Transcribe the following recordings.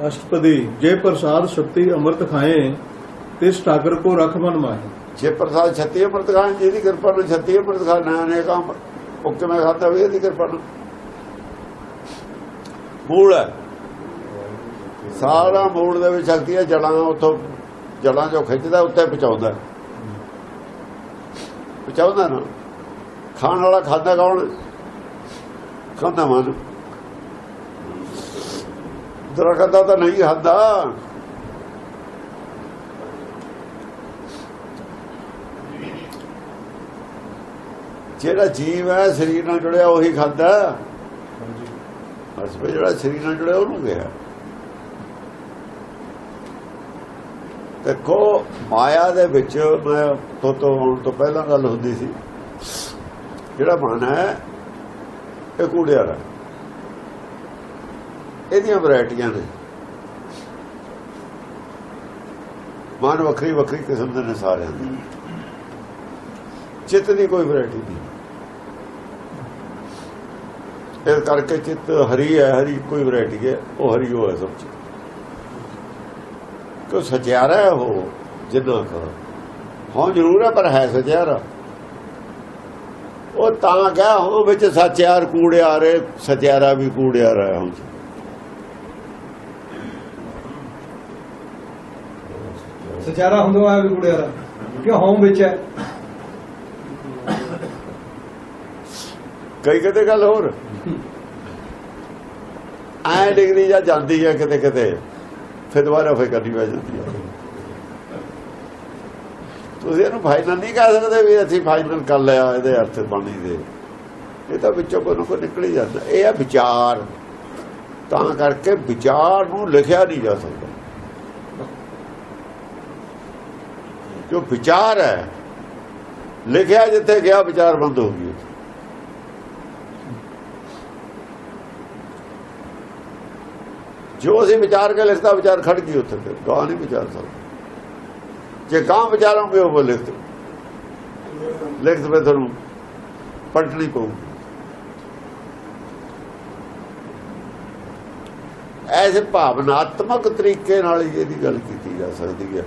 ਅਸ਼ਟਪਦੀ ਜੇ ਪ੍ਰਸਾਦ ਸ਼ਕਤੀ ਅੰਮ੍ਰਿਤ ਖਾਏ ਤਿਸ ਠਾਕਰ ਕੋ ਰਖ ਮਨ ਮਾਹੀ ਜੇ ਪ੍ਰਸਾਦ ਛੱਤੀ ਅੰਮ੍ਰਿਤ ਖਾਨ ਜੀ ਕਿਰਪਾ ਨਾਲ ਛੱਤੀ ਅੰਮ੍ਰਿਤ ਖਾਨਾ ਨੇ ਕੰਮ ਉਹ ਕਿਵੇਂ ਖਾਦਾ ਵੀ ਇਹਦੀ ਕਿਰਪਾ ਨਾਲ ਮੂਲ ਹੈ ਸਾਰਾ ਮੂਲ ਦੇ ਵਿੱਚ ਸ਼ਕਤੀ ਹੈ ਜੜਾਂ ਉੱਥੋਂ ਜੜਾਂ ਜੋ ਖਿੱਚਦਾ ਉੱਤੇ ਪਹੁੰਚਾਉਂਦਾ ਪਹੁੰਚਾਉਂਦਾ ਨਾ ਖਾਣ ਵਾਲਾ ਖਾਂਦਾ ਕੌਣ ਖਾਂਦਾ ਮਨ ਦਰਖਤ ਦਾ ਤਾਂ ਨਹੀਂ ਖਾਂਦਾ ਜਿਹੜਾ ਜੀਵ ਹੈ ਸਰੀਰ ਨਾਲ ਜੁੜਿਆ ਉਹੀ ਖਾਂਦਾ ਬਸ ਵੀ ਜਿਹੜਾ ਸਰੀਰ ਨਾਲ ਜੁੜਿਆ ਉਹਨੂੰ ਗਿਆ ਦੇਖੋ ਮਾਇਆ ਦੇ ਵਿੱਚ ਮੈਂ ਤੋਂ ਤੋਂ ਆਉਣ ਤੋਂ ਪਹਿਲਾਂ ਗੱਲ ਹੁੰਦੀ ਸੀ। ਜਿਹੜਾ ਮਨ ਹੈ ਇਹ ਕੂੜਿਆ ਹੈ ਇਹਦੀਆਂ ਵੈਰਾਈਟੀਆਂ ਨੇ। ਮਨ ਵੱਖਰੀ ਵੱਖਰੀ ਕਿਸਮ ਦੇ ਨੇ ਸਾਰਿਆਂ ਦੇ। ਚਿੱਤ ਦੀ ਕੋਈ ਵੈਰਾਈਟੀ ਨਹੀਂ। ਇਸ ਕਰਕੇ ਚਿੱਤ ਹਰੀ ਹੈ, ਹਰੀ ਕੋਈ ਵੈਰਾਈਟੀ ਹੈ, ਉਹ ਹਰੀ ਉਹ ਹੈ ਸਭ ਚ। ਕਿਉਂ ਸਚਿਆਰਾ ਹੈ ਉਹ, ਜਿੰਨਾ ਕੋ ਹਾਂ ਜ਼ਰੂਰ ਹੈ, ਪਰ ਹੈ ਸਚਿਆਰਾ। ਉਹ ਤਾਂ ਕਿਹਾ ਹੋ ਵਿੱਚ ਸਚਿਆਰ ਕੂੜਿਆਰੇ, ਸਚਿਆਰਾ ਵੀ ਕੂੜਿਆ ਕੂੜਿਆਰਾ ਹੈ ਸਚਾਰਾ ਹੁੰਦਾ ਆ ਵੀ ਕੁੜਿਆਰਾ ਕਿ ਹੋਮ ਵਿੱਚ ਹੈ? ਕਈ ਕਿਤੇ ਗੱਲ ਹੋਰ। ਐ ਡਿਗਰੀ ਜਾਂ ਜਾਂਦੀ ਹੈ ਕਿਤੇ ਕਿਤੇ, ਫਿਰ ਦੁਬਾਰਾ ਫੇਰ ਕਰਨੀ ਪੈ ਜਾਂਦੀ ਹੈ। ਤੁਸੀਂ ਇਹਨੂੰ ਫਾਈਨਲ ਨਹੀਂ ਕਹਿ ਸਕਦੇ ਵੀ ਅਸੀਂ ਫਾਈਨਲ ਕਰ ਲਿਆ, ਇਹਦੇ ਅਰਥ ਬਾਣੀ ਦੇ। ਇਹ ਤਾਂ ਵਿੱਚੋਂ ਕੋਈ ਨਾ ਕੋਈ ਨਿਕਲ ਹੀ ਜਾਂਦਾ। ਇਹ ਆ ਵਿਚਾਰ। ਤਾਂ ਕਰਕੇ ਵਿਚਾਰ ਨੂੰ ਲਿਖਿਆ ਨਹੀਂ ਜਾ ਸਕਦਾ। ਜੋ ਵਿਚਾਰ ਹੈ, ਲਿਖਿਆ ਜਿੱਥੇ ਗਿਆ, ਵਿਚਾਰ ਬੰਦ ਹੋ ਗਈ ਜੋ ਅਸੀਂ ਵਿਚਾਰ ਕੇ ਲਿਖਦਾ ਵਿਚਾਰ ਖੜ ਗਈ ਉੱਥੇ ਫਿਰ ਗਾਂ ਨਹੀਂ ਵਿਚਾਰ ਸਕਦਾ। ਜੇ ਗਾਂ ਵਿਚਾਰਾਂਗੇ ਉਹ ਲਿਖਤ ਲਿਖਤ ਵਿੱਚ ਤੁਹਾਨੂੰ ਪਲਟਣੀ ਪਊਗੀ। ਐਸੇ ਭਾਵਨਾਤਮਕ ਤਰੀਕੇ ਨਾਲ ਇਹਦੀ ਗੱਲ ਕੀਤੀ ਜਾ ਸਕਦੀ ਹੈ।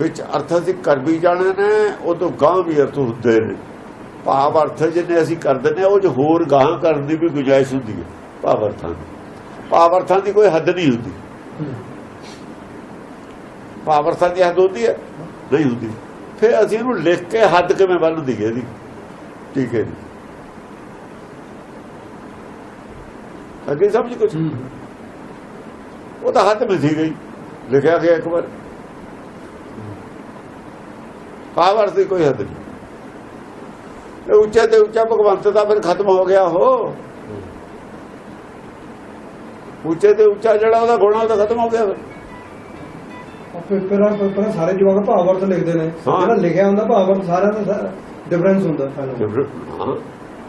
ਵਿੱਚ ਅਰਥ ਅਸੀਂ ਕਰ ਵੀ ਜਾਣੇ ਨੇ ਉਹ ਤੋਂ ਗਾਂ ਵੀ ਅਰਥ ਹੁੰਦੇ ਨੇ। ਭਾਵ ਅਰਥ ਜਿਹਨੇ ਅਸੀਂ ਕਰ ਦਿੰਦੇ ਉਹ ਜੋ ਹੋਰ ਗਾਂ ਕਰਨ ਦੀ ਵੀ ਗੁੰਜਾਇਸ਼ ਹੁੰਦੀ ਹੈ ਭਾਵ ਅਰਥਾਂ ਦੀ। ਭਾਵ ਅਰਥਾਂ ਦੀ ਕੋਈ ਹੱਦ ਨਹੀਂ ਹੁੰਦੀ। ਭਾਵ ਅਰਥਾਂ ਦੀ ਹੱਦ ਹੁੰਦੀ ਹੈ ਨਹੀਂ ਹੁੰਦੀ। ਫਿਰ ਅਸੀਂ ਇਹਨੂੰ ਲਿਖ ਕੇ ਹੱਦ ਕਿਵੇਂ ਬੰਨ ਦਈਏ ਇਹਦੀ? ਠੀਕ ਹੈ ਜੀ। ਅੱਗੇ ਸਮਝ ਕੁਛ? ਉਹ ਤਾਂ ਹੱਥ ਮਿਲ ਗਈ। ਲਿਖਿਆ ਗਿਆ ਇੱਕ ਵਾਰ। ਅਰਥ ਦੀ ਕੋਈ ਹੱਦ ਨਹੀਂ। ਇਹ ਉੱਚੇ ਤੇ ਉੱਚਾ ਭਗਵੰਤ ਦਾ ਫਿਰ ਖਤਮ ਹੋ ਗਿਆ ਹੋ ਉੱਚੇ ਤੇ ਉੱਚਾ ਜਿਹੜਾ ਉਹਦਾ ਗੁਣਾ ਉਹ ਤਾਂ ਖਤਮ ਹੋ ਗਿਆ ਫਿਰ। ਪੇਪਰਾਂ ਪੇਪਰਾਂ ਸਾਰੇ ਜਵਾਬ ਭਾਵਰਤ ਲਿਖਦੇ ਨੇ। ਜਿਹੜਾ ਲਿਖਿਆ ਹੁੰਦਾ ਭਾਵਰਤ ਸਾਰਿਆਂ ਦਾ ਡਿਫਰੈਂਸ ਹੁੰਦਾ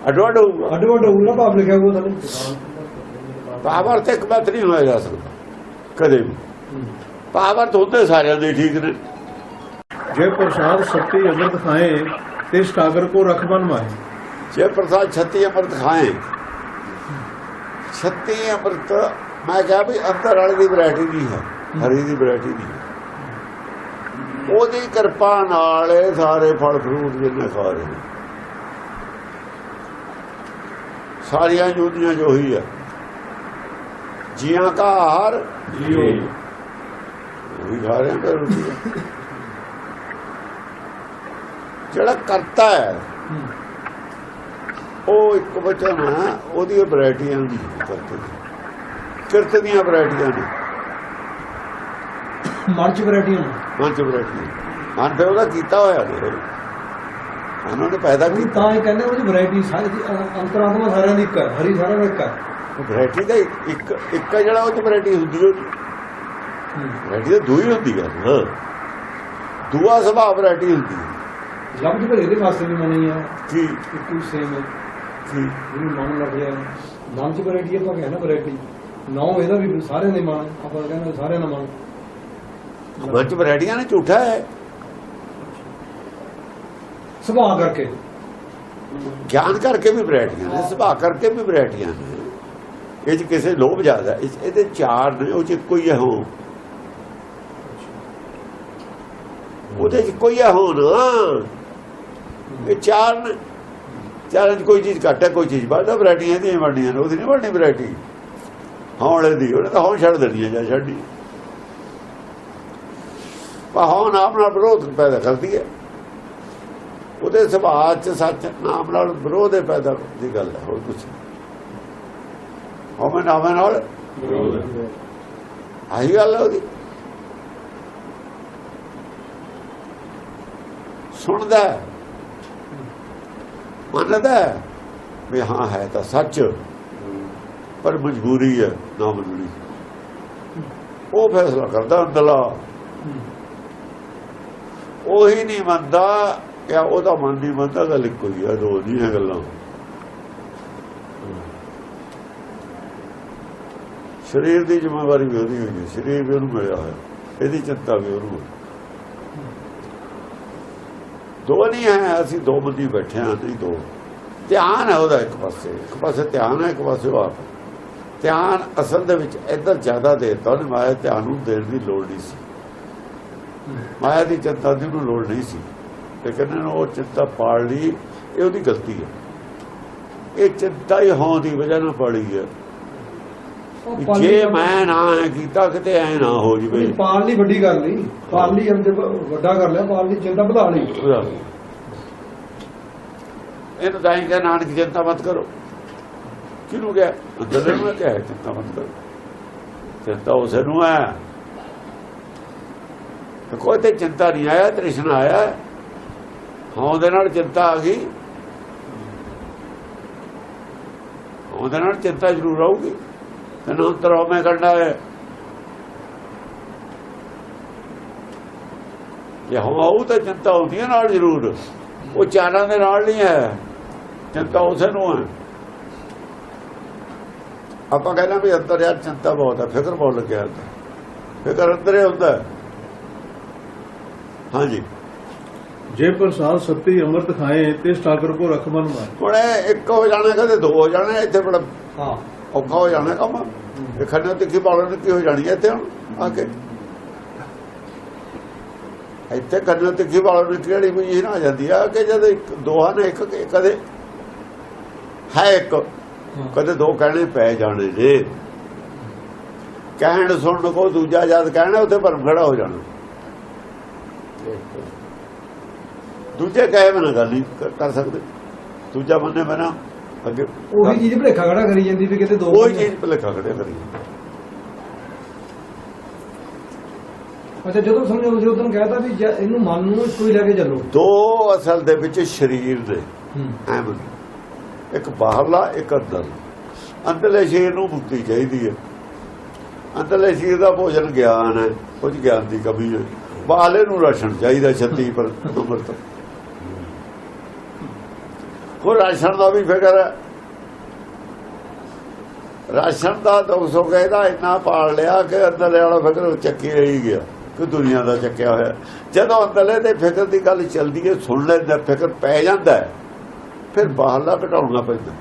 ਅਡਵਾਂਟ ਹੋਊਗਾ। ਅੱਡ ਵੱਡ ਹੋਊਗਾ ਭਾਵ ਲਿਖਿਆ ਹੋਊਗਾ ਭਾਵ ਅਰਥ ਇੱਕ ਨਹੀਂ ਹੋਇਆ ਜਾ ਸਕਦਾ ਕਦੇ ਵੀ। ਭਾਵ ਅਰਥ ਹੁੰਦੇ ਸਾਰਿਆਂ ਦੇ ਠੀਕ ਨੇ। ਜੇ ਪ੍ਰਸਾਦ ਸ਼ਕਤੀ ਅੰਮ੍ਰਿਤ ਖਾਏ ਤਿਸ ਠਾਕਰ ਕੋ ਰਖ ਮਨ ਮਾਹੀ ਜੇ ਪ੍ਰਸਾਦ ਛੱਤੀ ਅੰਮ੍ਰਿਤ ਖਾਏ ਛੱਤੀ ਅੰਮ੍ਰਿਤ ਮੈਂ ਕਿਹਾ ਵੀ ਅੰਦਰ ਵਾਲੇ ਦੀ ਵੈਰਾਈਟੀ ਨਹੀਂ ਹੈ ਹਰੀ ਦੀ ਵੈਰਾਈਟੀ ਨਹੀਂ। ਉਹਦੀ ਕਿਰਪਾ ਨਾਲ ਇਹ ਸਾਰੇ ਫਲ ਫਰੂਟ ਜਿੰਨੇ ਖਾ ਰਹੇ। ਸਾਰੀਆਂ ਜੂਦੀਆਂ ਜੋ ਹੀ ਹੈ ਜੀਆਂ ਦਾ ਆਹਾਰ ਜੀਓ ਉਹੀ ਖਾ ਰਹੇ ਜਿਹੜਾ ਕਰਤਾ ਹੈ ਉਹ ਇੱਕ ਵਚਨ ਹੈ ਉਹਦੀ ਵੈਰਾਈਟੀਆਂ ਦੀ ਕਰਤੇ ਕਿਰਤ ਦੀਆਂ ਵੈਰਾਈਟੀਆਂ ਨੇ। ਮਨ ਚ ਵੈਰਾਈਟੀਆਂ ਨੇ। ਮਨ ਚ ਵੈਰਾਈਟੀ ਮਨ ਤੇ ਉਹਦਾ ਕੀਤਾ ਹੋਇਆ ਨੇ। ਉਹਨਾਂ ਨੇ ਪੈਦਾ ਕੀਤਾ। ਤਾਂ ਹੀ ਕਹਿੰਦੇ ਉਹਦੀ ਵੈਰਾਈਟੀ ਸਾਰੀ ਅੰਤਰਾਤਮਾ ਸਾਰਿਆਂ ਦੀ ਇੱਕ ਹੈ ਹਰੀ ਸਾਰਿਆਂ ਦਾ ਇੱਕ ਹੈ। ਵੈਰਾਈਟੀ ਦਾ ਇੱਕ ਇੱਕ ਜਿਹੜਾ ਉਹ ਵੈਰਾਈਟੀ ਹੁੰਦੀ ਹੈ। ਵੈਰਾਈਟੀ ਤਾਂ ਦੋ ਹੀ ਹੁੰਦੀ ਹੈ। ਹਾਂ। ਦੂਆ ਸੁਭਾਅ ਵੈਰਾਈਟੀ ਹੁੰਦੀ ਹੈ। ਲਫ਼ਜ਼ ਪਰ ਇਹਦੇ ਵਾਸਤੇ ਵੀ ਮਨੀ ਹੈ ਕੀ ਇੱਕੋ ਸੇਮ ਹੈ ਕੀ ਜਿਹਨੂੰ ਮਨ ਲੱਗ ਰਿਹਾ ਨਾਮ ਚ ਵੈਰਾਈਟੀ ਆਪਾਂ ਕਹਿੰਦੇ ਵੈਰਾਈਟੀ ਨੌ ਇਹਦਾ ਵੀ ਸਾਰਿਆਂ ਦੇ ਮਨ ਆਪਾਂ ਕਹਿੰਦੇ ਸਾਰਿਆਂ ਦਾ ਮਨ। ਮਨ ਚ ਵੈਰਾਈਟੀਆਂ ਨੇ ਝੂਠਾ ਹੈ। ਸੁਭਾਅ ਕਰਕੇ। ਗਿਆਨ ਕਰਕੇ ਵੀ ਵੈਰਾਈਟੀਆਂ ਨੇ ਸੁਭਾਅ ਕਰਕੇ ਵੀ ਵੈਰਾਈਟੀਆਂ ਨੇ ਇਹ ਚ ਕਿਸੇ ਲੋਭ ਜ਼ਿਆਦਾ ਇਹਦੇ ਚਾਰ ਨੇ ਉਹ ਚ ਕੋਈ ਹੈ ਹੋ ਉਹਦੇ ਚ ਕੋਈ ਹੈ ਹੋ ਨਾ ਇਹ ਚਾਰ ਨੇ। ਚਾਰਾਂ ਚ ਕੋਈ ਚੀਜ਼ ਘੱਟ ਹੈ ਕੋਈ ਚੀਜ਼ ਵੱਧ ਹੈ ਵੈਰਾਈਟੀਆਂ ਦੀਆਂ ਬਣਨੀਆਂ ਨੇ ਉਹਦੀ ਨਹੀਂ ਬਣਨੀ ਵੈਰਾਈਟੀ। ਹੌਲੇ ਦੀ ਉਹਨੇ ਤਾਂ ਹੌਂ ਛੱਡ ਦੇਣੀ ਹੈ ਜਾਂ ਛੱਡੀ ਪਰ ਹੌਂ ਨਾਮ ਨਾਲ ਵਿਰੋਧ ਪੈਦਾ ਕਰਦੀ ਹੈ। ਉਹਦੇ ਸੁਭਾਅ ਚ ਸੱਚ ਨਾਮ ਨਾਲ ਵਿਰੋਧ ਹੈ ਪੈਦਾ ਦੀ ਗੱਲ ਹੈ ਹੋਰ ਕੁਝ ਹਉਮੈ ਨਾਮ ਨਾਲ ਆਹੀ ਗੱਲ ਹੈ ਉਹਦੀ। ਸੁਣਦਾ ਮੰਨਦਾ ਵੀ ਹਾਂ, ਹੈ ਤਾਂ ਸੱਚ। ਪਰ ਮਜਬੂਰੀ ਹੈ, ਨਾ ਮੰਨਣੀ। ਉਹ ਫੈਸਲਾ ਕਰਦਾ ਅੰਦਲਾ ਹੀ ਨਹੀਂ ਮੰਨਦਾ ਜਾਂ ਉਹਦਾ ਮਨ ਨਹੀਂ ਮੰਨਦਾ, ਗੱਲ ਇੱਕੋ ਹੀ ਹੈ ਦੋ ਨਹੀਂ ਹੈ ਗੱਲਾਂ। ਸਰੀਰ ਦੀ ਜ਼ਿੰਮੇਵਾਰੀ ਵੀ ਉਹਦੀ ਹੋਈ ਹੈ, ਸਰੀਰ ਵੀ ਉਹਨੂੰ ਮਿਲਿਆ ਹੋਇਆ, ਇਹਦੀ ਚਿੰਤਾ ਵੀ ਉਹਨੂੰ ਹੈ। ਦੋ ਨਹੀਂ ਹੈ ਅਸੀਂ ਦੋ ਬੰਦੀ ਬੈਠੇ ਹਾਂ ਨਹੀਂ ਦੋ। ਧਿਆਨ ਹੈ ਉਹਦਾ ਇੱਕ ਪਾਸੇ ਇੱਕ ਪਾਸੇ ਧਿਆਨ ਹੈ ਇੱਕ ਪਾਸੇ ਆਪ। ਧਿਆਨ ਅਸਲ ਦੇ ਵਿੱਚ ਇੱਧਰ ਜ਼ਿਆਦਾ ਦੇਤਾ ਉਹਨੇ, ਮਾਇਆ ਧਿਆਨ ਨੂੰ ਦੇਣ ਦੀ ਲੋੜ ਨਹੀਂ ਸੀ। ਮਾਇਆ ਦੀ ਚਿੰਤਾ ਦੀ ਉਹਨੂੰ ਲੋੜ ਨਹੀਂ ਸੀ। ਲੇਕਿਨ ਇਹਨੇ ਉਹ ਚਿੰਤਾ ਪਾੜ ਲਈ, ਇਹ ਉਹਦੀ ਗਲਤੀ ਹੈ। ਇਹ ਚਿੰਤਾ ਹੀ ਹੋਣ ਦੀ ਵਜ੍ਹਾ ਨਾਲ ਪਾੜੀ ਹੈ। ਜੇ ਮੈਂ ਨਾ। ਕੀਤਾ ਕਿਤੇ ਐ ਨਾ ਹੋ ਜਵੇ। ਲਈ ਵੱਡੀ ਕਰ ਲਈ ਪਾਲ ਲਈ ਅੰਦਰ ਵੱਡਾ ਕਰ ਲਿਆ ਪਾਲ ਦੀ ਚਿੰਤਾ ਵਧਾ ਲਈ। ਇਹਨੂੰ ਤਾਂ ਹੀ ਕਿ ਨਾਨਕ ਚਿੰਤਾ ਮਤ ਕਰੋ। ਕਿਹਨੂੰ ਗਿਆ ਅੰਦਰ ਨੂੰ ਕਿਹਾ ਚਿੰਤਾ ਮਤ ਕਰੋ। ਚਿੰਤਾ ਉਸੇ ਨੂੰ ਹੈ। ਤੇ ਕੋਈ ਤੇ ਚਿੰਤਾ ਨਹੀਂ ਆਇਆ ਤ੍ਰਿਸ਼ਨਾ ਆਇਆ। ਹਾਂ ਦੇ ਨਾਲ ਚਿੰਤਾ ਆ ਗਈ। ਉਹਦੇ ਨਾਲ ਚਿੰਤਾ ਜ਼ਰੂਰ ਆਊਗੀ। ਤੈਨੂੰ ਤਰੋ ਮੈਂ ਕਰਨਾ ਹੈ ਜੇ ਹਾਂ ਆਊ ਤਾਂ ਚਿੰਤਾ ਹੁੰਦੀ ਹੈ ਨਾਲ ਜ਼ਰੂਰ। ਉਹ ਚਾਰਾਂ ਦੇ ਨਾਲ ਨਹੀਂ ਹੈ। ਚਿੰਤਾ ਉਸੇ ਨੂੰ ਹੈ। ਆਪਾਂ ਕਹਿੰਦੇ ਵੀ ਅੰਦਰ ਯਾਰ ਚਿੰਤਾ ਬਹੁਤ ਹੈ ਫਿਕਰ ਬਹੁਤ ਲੱਗਿਆ ਹੁੰਦਾ ਫਿਕਰ ਅੰਦਰ ਹੀ ਹੁੰਦਾ। ਹੈ। ਹਾਂਜੀ। ਜੇ ਪ੍ਰਸਾਦ ਸਤੀ ਅੰਮ੍ਰਿਤ ਖਾਏ ਤੇ ਠਾਕਰ ਕੋ ਰਖ ਮਨ ਮਾਏ ਹੁਣ ਇਹ ਇੱਕ ਹੋ ਜਾਣਾ ਕਦੇ ਦੋ ਹੋ ਜਾਣਾ ਇੱਥੇ ਬੜਾ ਹਾਂ। ਔਖਾ ਹੋ ਜਾਣਾ ਕੰਮ ਇਹ ਖੰਡੇ ਤਿੱਖੀ ਪਾਲਣ ਕੀ ਹੋ ਜਾਣੀ ਹੈ ਇੱਥੇ ਹੁਣ? ਆ ਕੇ। ਇੱਥੇ ਖੰਡੇ ਤਿੱਖੀ ਪਾਲਣ ਦੀ ਕਿਹੜੀ ਵੀ ਨਾ ਆ ਜਾਂਦੀ ਆ ਕਿ ਜਦ ਇੱਕ ਦੋਹਾਂ ਨੇ ਇੱਕ ਕਦੇ ਹੈ ਇੱਕ ਕਦੇ ਦੋ ਕਹਿਣੇ ਪੈ ਜਾਣੇ ਨੇ ਕਹਿਣ ਸੁਣਨ ਕੋ ਦੂਜਾ ਜਦ ਕਹਿਣਾ ਉੱਥੇ ਭਰਮ ਖੜਾ ਹੋ ਜਾਣਾ। ਦੂਜੇ ਕਹੇ ਬਿਨਾਂ ਗੱਲ ਨਹੀਂ ਕਰ ਸਕਦੇ। ਦੂਜਾ ਬੰਨੇ ਬਿਨਾਂ ਅੱਗੇ ਉਹੀ ਚੀਜ਼ ਭਲੇਖਾ ਖੜਾ ਕਰੀ ਜਾਂਦੀ ਵੀ ਕਿਤੇ ਦੋ ਕੋਈ ਚੀਜ਼ ਭੁਲੇਖਾ ਖੜਿਆ ਕਰੀ। ਅੱਛਾ ਜਦੋਂ ਸਮਝੋ ਤੁਸੀਂ ਉਦੋਂ ਕਹਿਤਾ ਵੀ ਇਹਨੂੰ ਮਨ ਨੂੰ ਕੋਈ ਲੈ ਕੇ ਚੱਲੋ। ਦੋ ਅਸਲ ਦੇ ਵਿੱਚ ਸਰੀਰ ਦੇ। ਐਵੇਂ ਇੱਕ ਬਾਹਰਲਾ ਇੱਕ ਅੰਦਰ ਅੰਦਰਲੇ ਸਰੀਰ ਨੂੰ ਮੁਕਤੀ ਚਾਹੀਦੀ ਹੈ। ਅੰਦਰਲੇ ਸਰੀਰ ਦਾ ਭੋਜਨ ਗਿਆਨ ਹੈ ਕੁਝ ਗਿਆਨ ਦੀ ਕਮੀ ਹੈ। ਬਾਹਰਲੇ ਨੂੰ ਰਾਸ਼ਨ ਚਾਹੀਦਾ ਛੱਤੀ ਪਰ ਅੰਮ੍ਰਿਤ ਕੋ ਰਾਸ਼ਨ ਦਾ ਵੀ ਫਿਕਰ ਹੈ। ਰਾਸ਼ਨ ਦਾ ਦੁੱਖ ਸੁੱਖ ਇਹਦਾ ਇੰਨਾ ਪਾਲ ਲਿਆ ਕਿ ਅੰਦਰਲੇ ਵਾਲਾ ਫਿਕਰ ਚੱਕੀ ਰਹੀ ਗਿਆ ਕਿ ਦੁਨੀਆ ਦਾ ਚੱਕਿਆ ਹੋਇਆ। ਜਦੋਂ ਅੰਦਰਲੇ ਦੇ ਫਿਕਰ ਦੀ ਗੱਲ ਚੱਲਦੀ ਹੈ ਸੁਣ ਲੈਂਦਾ ਫਿਕਰ ਪੈ ਜਾਂਦਾ ਫਿਰ ਬਾਹਰਲਾ ਘਟਾਉਣਾ ਪੈਂਦਾ।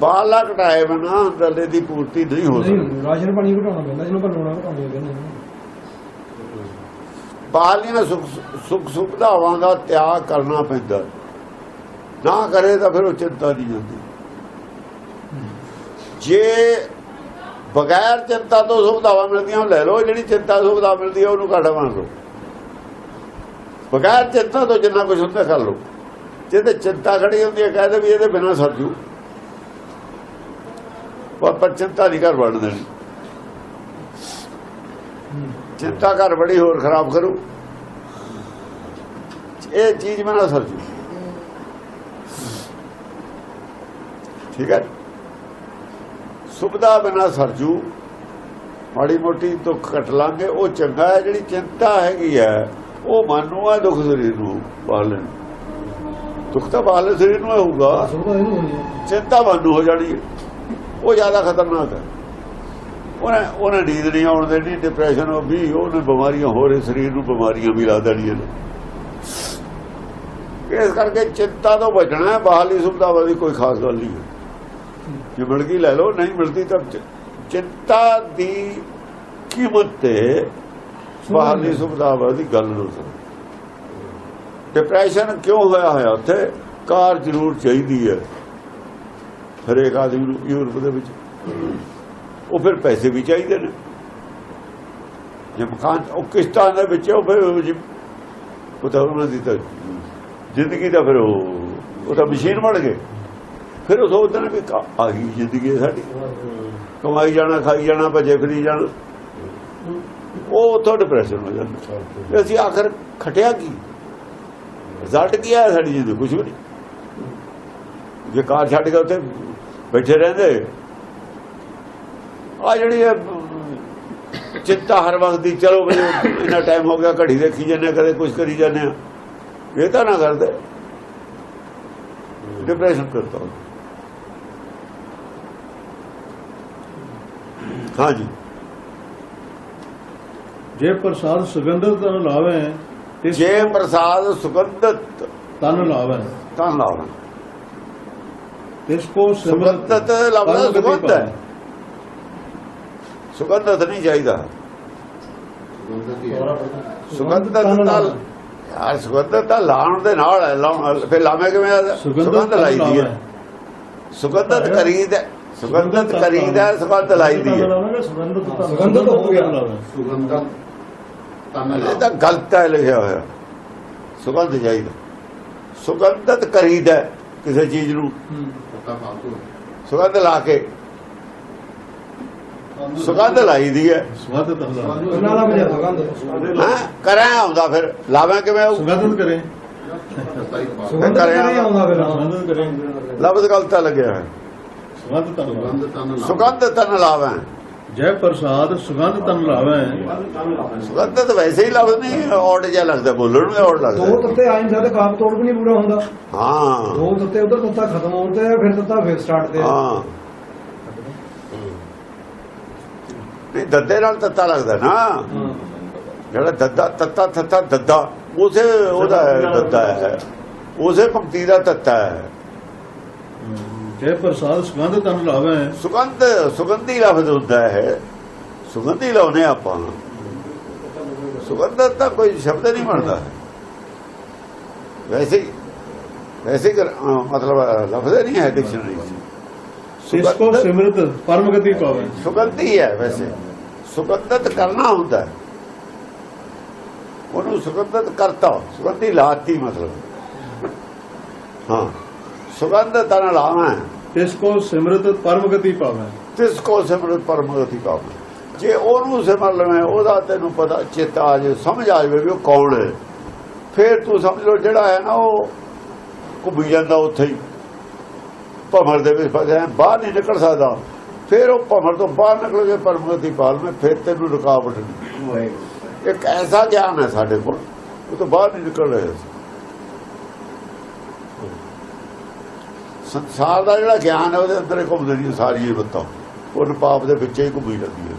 ਬਾਹਰਲਾ ਘਟਾਏ ਬਿਨਾ ਅੰਦਰਲੇ ਦੀ ਪੂਰਤੀ ਨਹੀਂ ਹੋ ਸਕਦੀ। ਰਾਸ਼ਨ ਪਾਣੀ ਘਟਾਉਣਾ ਪੈਂਦਾ ਜਿਹਨੂੰ ਭੰਨਣਾ ਘਟਾਉਂਦੇ ਕਹਿੰਦੇ ਨੇ ਬਾਹਰਲੀਆਂ ਸੁਖ ਸੁਖ ਸੁਵਿਧਾਵਾਂ ਦਾ ਤਿਆਗ ਕਰਨਾ ਪੈਂਦਾ ਨਾ ਕਰੇ ਤਾਂ ਫਿਰ ਉਹ ਚਿੰਤਾ ਨਹੀਂ ਜਾਂਦੀ ਜੇ ਬਗੈਰ ਚਿੰਤਾ ਤੋਂ ਸੁਵਿਧਾਵਾਂ ਮਿਲਦੀਆਂ, ਉਹ ਲੈ ਲਓ, ਜਿਹੜੀ ਚਿੰਤਾ ਸੁਵਿਧਾ ਮਿਲਦੀ ਹੈ ਉਹਨੂੰ ਘੱਟ ਮੰਨ ਲਓ। ਬਗੈਰ ਚਿੰਤਾ ਤੋਂ ਜਿੰਨਾ ਕੁਝ ਹੁੰਦਾ, ਕਰ ਲਓ। ਜਿਹਦੇ ਚਿੰਤਾ ਖੜੀ ਹੁੰਦੀ ਹੈ, ਕਹਦੇ ਵੀ ਇਹਦੇ ਬਿਨਾਂ ਸਰ ਪਰ ਪਰ ਚਿੰਤਾ ਨਹੀਂ ਕਰ ਵੜਨ ਦੇਣੀ। ਚਿੰਤਾ ਘਰ ਬੜੀ ਹੋਰ ਖਰਾਬ ਕਰੂ। ਇਹ ਚੀਜ਼ ਮੈਂ ਨਾ ਸਰਜੂ ਠੀਕ ਹੈ? ਸੁਭਦਾ ਬਿਨਾ ਸਰਜੂ ਮਾੜੀ ਮੋਟੀ ਦੁੱਖ ਘਟ ਲਾਂਗੇ। ਉਹ ਚੰਗਾ ਹੈ ਜਿਹੜੀ ਚਿੰਤਾ ਹੈਗੀ ਹੈ ਉਹ ਮਨ ਨੂੰ ਹੈ ਦੁੱਖ ਸਰੀਰ ਨੂੰ ਬਾਹਲੇ ਦੁੱਖ ਤਾਂ ਬਾਹਲੇ ਸਰੀਰ ਨੂੰ ਹੋਊਗਾ। ਚਿੰਤਾ ਮਨ ਨੂੰ ਹੋ ਜਾਣੀ ਉਹ ਜ਼ਿਆਦਾ ਖਤਰਨਾਕ ਹੈ। ਉਹਨੇ ਉਹਨੇ ਨੀਂਦ ਨਹੀਂ ਆਉਣ ਦੇਣੀ ਡਿਪਰੈਸ਼ਨ ਹੋ ਵੀ ਉਹਨੇ ਬਿਮਾਰੀਆਂ ਹੋ ਰਹੇ ਸਰੀਰ ਨੂੰ ਬਿਮਾਰੀਆਂ ਵੀ ਲਾ ਦੇਣੀਆਂ ਨੇ। ਇਸ ਕਰਕੇ ਚਿੰਤਾ ਤੋਂ ਬਚਣਾ ਹੈ, ਬਾਹਰਲੀ ਸੁਵਿਧਾਵਾਂ ਦੀ ਕੋਈ ਖਾਸ ਗੱਲ ਨਹੀਂ ਜੇ ਮਿਲ ਗਈ ਲੈ ਲਓ, ਨਹੀਂ ਮਿਲਦੀ ਤਾਂ ਚਿੰਤਾ ਦੀ ਕੀਮਤ ਤੇ ਬਾਹਰਲੀ ਸੁਭਦਾਵਾ ਦੀ ਗੱਲ ਨੂੰ ਡਿਪਰੈਸ਼ਨ ਕਿਉਂ ਹੋਇਆ ਹੋਇਆ ਉੱਥੇ? ਕਾਰ ਜ਼ਰੂਰ ਚਾਹੀਦੀ ਹੈ। ਹਰੇਕ ਆਦਮੀ ਨੂੰ, ਯੂਰਪ ਦੇ ਵਿੱਚ। ਉਹ ਫਿਰ ਪੈਸੇ ਵੀ ਚਾਹੀਦੇ ਨੇ। ਜੇ ਮਕਾਨ ਉਹ ਕਿਸ਼ਤਾਂ ਦੇ ਵਿੱਚ ਉਹ ਫਿਰ ਉਹ ਤਾਂ ਉਹਨਾਂ ਦੀ ਤਾਂ ਜ਼ਿੰਦਗੀ ਦਾ ਫਿਰ ਉਹ ਤਾਂ ਮਸ਼ੀਨ ਬਣ ਗਏ। ਫਿਰ ਉਹ ਸੋਚਦੇ ਨੇ ਕਾ- ਆ ਗਈ ਜ਼ਿੰਦਗੀ ਸਾਡੀ। ਕਮਾਈ ਜਾਣਾ ਖਾਈ ਜਾਣਾ ਭਜੇ ਫਿਰੀ ਜਾਣਾ। ਉਹ ਉੱਥੋਂ ਡਿਪਰੈਸ਼ਨ ਹੋ ਜਾਂਦਾ। ਅਸੀਂ ਆਖਰ ਖਟਿਆ ਕੀ? ਰਿਜ਼ਲਟ ਕੀ ਆਇਆ ਸਾਡੀ ਜ਼ਿੰਦਗੀ? ਕੁਝ ਵੀ ਨਹੀਂ। ਜੇ ਕਾਰ ਛੱਡ ਕੇ ਉੱਥੇ ਬੈਠੇ ਰਹਿੰਦੇ ਆ ਜਿਹੜੀ ਚਿੰਤਾ ਹਰ ਵਕਤ ਦੀ ਚਲੋ ਵੀ ਇੰਨਾ ਟਾਈਮ ਹੋ ਗਿਆ ਘੜੀ ਦੇਖੀ ਜਾਂਦੇ ਕਦੇ ਕੁਝ ਕਰੀ ਜਾਂਦੇ ਆ। ਇਹ ਤਾਂ ਨਾ ਕਰਦੇ। ਡਿਪਰੈਸ਼ਨ ਕਰਤਾ ਹਾਂਜੀ ਜੇ। ਪ੍ਰਸਾਦ ਸੁਗੰਧਿਤ ਤਨ ਲਾਵੇ ਤੇ ਜੇ ਪ੍ਰਸਾਦ ਸੁਗੰਧਤ ਤਨ ਲਾਵੇ। ਤਾਂ ਲਾਉਣਾ ਤਿਸ ਕੋ ਸੁਗੰਧਤ ਗਤੀ ਸੁਗੰਧ ਹੈ। ਸੁਗੰਧਤ ਨਹੀਂ ਚਾਹੀਦਾ ਸੁਗੰਧਤ ਤਨ ਤਾਂ ਲਾਵੇ। ਯਾਰ ਸੁਗੰਧਤ ਤਾਂ ਲਾਉਣ ਦੇ ਨਾਲ ਫਿਰ ਲਾਵੇਂ ਕਿਵੇਂ ਆ? ਸੁਗੰਧਿਤ ਸੁਗੰਧ ਤਨ ਲਾਈ ਦੀ ਹੈ। ਸੁਗੰਧਤ ਕਰੀਦਾ ਸੁਗੰਧਤ ਕਰੀਦਾ। ਸੁਗੰਧ ਲਾਈ ਦੀ ਹੈ ਸੁਗੰਧਿਤ ਸੁਗੰਧਿਤ ਹੋ ਗਿਆ। ਲਾਵੇ। ਸੁਗੰਧਾ ਤਨ ਇਹ ਤਾਂ ਗਲਤ ਹੈ ਲਿਖਿਆ ਹੋਇਆ ਸੁਗੰਧ ਚਾਹੀਦਾ ਸੁਗੰਧਤ ਕਰੀਦਾ ਕਿਸੇ ਚੀਜ਼ ਨੂੰ ਪਤਾ ਫਾਲਤੂ ਹੈ। ਸੁਗੰਧ ਲਾ ਕੇ ਸੁਗੰਧ ਲਾਈ ਦੀ ਹੈ। ਦਾ ਸੁਗੰਧ? ਹਾਂ? ਕਰਾਂ ਆਉਂਦਾ ਫਿਰ। ਲਾਵਾਂ ਕਿਵੇਂ ਆਊ? ਸੁਗੰਧਿਤ ਕਰੇ। ਹੀ ਸੁਗੰਧ ਕਰੇ ਆਉਂਦਾ ਫਿਰ। ਲਫ਼ਜ਼ ਗਲਤ ਤਾਂ ਲੱਗਿਆ ਹੋਇਆ ਸੁਗੰਧ ਤਨ ਲਾਵੇ। ਸੁਗੰਧ ਸੁਗੰਧ ਜੈ ਪ੍ਰਸਾਦ ਸੁਗੰਧ ਤਨ ਲਾਵੇ। ਸੁਗੰਧ ਤਾਂ ਵੈਸੇ ਹੀ ਲਫ਼ਜ਼ ਨਹੀਂ ਔੜ ਜਿਹਾ ਲੱਗਦਾ। ਬੋਲਣ ਨੂੰ ਔੜ ਦੋ ਲੱਗਦਾ ਤੱਤੇ ਆ ਨਹੀਂ ਸਕਦੇ ਕਾਪ ਤੋੜ ਵੀ ਨਹੀਂ ਪੂਰਾ ਹੁੰਦਾ। ਹਾਂ। ਦੋ ਤੱਤੇ ਉਧਰ ਤੱਤਾ ਖਤਮ ਹੁੰਦੇ ਆ ਫਿਰ ਤੱਤਾ ਫਿਰ ਸਟਾਰਟ ਤੇ ਆ। ਹਾਂ ਨਹੀਂ ਦੱਦੇ ਨਾਲ ਤੱਤਾ ਲੱਗਦਾ ਨਾ। ਜਿਹੜਾ ਦੱਦਾ ਤੱਤਾ ਤੱਤਾ ਦੱਦਾ ਉਸੇ ਉਹਦਾ ਦੱਦਾ ਹੈ। ਉਸੇ ਪੰਕਤੀ ਦਾ ਤੱਤਾ ਹੈ। ਜੈ ਪ੍ਰਸਾਦ ਸੁਗੰਧ ਤਨ ਲਾਵੇ। ਸੁਗੰਧ ਸੁਗੰਧੀ ਲਫ਼ਜ਼ ਹੁੰਦਾ ਹੈ। ਸੁਗੰਧੀ ਲਾਉਨੇ ਆਪਾਂ। ਸੁਗੰਧ ਤਾਂ ਕੋਈ ਸ਼ਬਦ ਨਹੀਂ ਬਣਦਾ। ਵੈਸੇ ਵੈਸੇ ਮਤਲਬ ਲਫ਼ਜ਼ ਨਹੀਂ ਹੈ ਡਿਕਸ਼ਨਰੀ ਤਿਸ ਕੋ ਸਿਮਰਤ ਪਰਮ ਗਤੀ ਪਾਵੇ। ਸੁਗੰਧੀ ਹੈ ਵੈਸੇ। ਸੁਗੰਧਤ ਕਰਨਾ ਹੁੰਦਾ। ਉਹਨੂੰ ਸੁਗੰਧਤ ਕਰਤਾ ਸੁਗੰਧੀ ਲਾਤੀ ਮਤਲਬ। ਹਾਂ ਸੁਗੰਧ ਤਨ ਲਾਵਾਂ ਤਿਸ ਕੋ ਸਿਮਰਤ ਪਰਮ ਗਤੀ ਪਾਵੇ। ਤਿਸ ਕੋ ਸਿਮਰਤ ਪਰਮਗਤੀ ਪਾਵੇ। ਜੇ ਉਹਨੂੰ ਸਿਮਰ ਲਵੇਂ ਉਹਦਾ ਤੈਨੂੰ ਪਤਾ ਚਿੱਤ ਆ ਜੇ ਸਮਝ ਆ ਜਾਵੇ ਵੀ ਉਹ ਕੌਣ ਹੈ। ਫਿਰ ਤੂੰ ਸਮਝ ਲਓ ਜਿਹੜਾ ਹੈ ਨਾ ਉਹ ਘੁੰਮੀ ਜਾਂਦਾ ਉੱਥੇ ਹੀ। ਭਮਰ ਦੇ ਵਿੱਚ ਫਸਿਆ ਬਾਹਰ ਨਹੀਂ ਨਿਕਲ ਸਕਦਾ। ਫਿਰ ਉਹ ਭਮਰ ਤੋਂ ਬਾਹਰ ਨਿਕਲ ਕੇ ਪਰਮਗਤੀ ਪਾਲ ਮੈਂ ਫਿਰ ਤੈਨੂੰ ਰੁਕਾਵਟ ਨਹੀਂ ਇੱਕ ਐਸਾ ਗਿਆਨ ਹੈ ਸਾਡੇ ਕੋਲ ਉਹ ਤੋਂ ਬਾਹਰ ਨਹੀਂ ਨਿਕਲ ਰਿਹਾ ਸੰਸਾਰ ਦਾ ਜਿਹੜਾ ਗਿਆਨ ਹੈ ਉਹਦੇ ਅੰਦਰ ਘੁੰਮਦੀ ਨਹੀਂ ਸਾਰੀ ਇਹ ਬੱਤਾ। ਪੁੰਨ ਪਾਪ ਦੇ ਵਿੱਚ ਹੀ ਘੁੰਮੀ ਜਾਂਦੀ ਹੈ।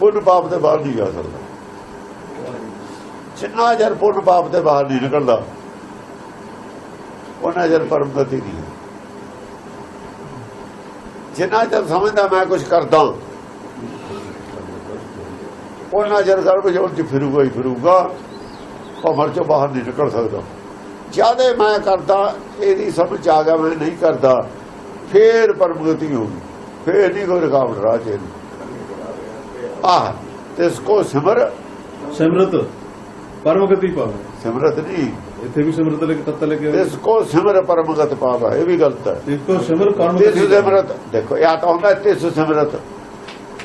ਪੁੰਨ ਪਾਪ ਦੇ ਬਾਹਰ ਨਹੀਂ ਜਾ ਸਕਦਾ। ਜਿੰਨਾ ਜਰ ਪੁੰਨ ਪਾਪ ਦੇ ਬਾਹਰ ਨਹੀਂ ਨਿਕਲਦਾ ਉਹਨਾਂ ਜਰ ਪਰਮ ਗਤੀ ਨਹੀਂ ਹੈ। ਜਿੰਨਾ ਜਰ ਸਮਝਦਾ ਮੈਂ ਕੁਝ ਕਰਦਾ ਉਹਨਾਂ ਜਰ ਗਰਭ ਜੋੜ ਚ ਫਿਰੂਗਾ ਹੀ ਫਿਰੂਗਾ ਭਮਰ ਚੋਂ ਬਾਹਰ ਨਹੀਂ ਨਿਕਲ ਸਕਦਾ ਜਿਆਦੇ ਮੈਂ ਕਰਦਾ ਇਹਦੀ ਸਮਝ ਆ ਗਿਆ ਮੈਂ ਨਹੀਂ ਕਰਦਾ ਫੇਰ ਪਰਮਗਤੀ ਹੋਊਗੀ ਫੇਰ ਨਹੀਂ ਕੋਈ ਰੁਕਾਵਟ ਰਾਹ ਚ। ਆਹ ਇਸ ਕੋ ਸਿਮਰ ਸਿਮਰਤ ਪਰਮ ਗਤੀ ਪਾਵੇ ਸਿਮਰਤ ਨਹੀਂ ਇੱਥੇ ਵੀ ਸਿਮਰਤ ਲਿਖ ਤਤ ਲਿਖਿਆ। ਇਸ ਕੋ ਸਿਮਰ ਪਰਮਗਤ ਪਾਵਾ ਇਹ ਵੀ ਗਲਤ ਹੈ। ਤਿਸ ਕੋ ਸਿਮਰ ਪਰਮ ਤਿਸ ਸਿਮਰਤ ਦੇਖੋ ਇਹ ਤਾਂ ਹੁੰਦਾ ਤਿਸ ਸਿਮਰਤ।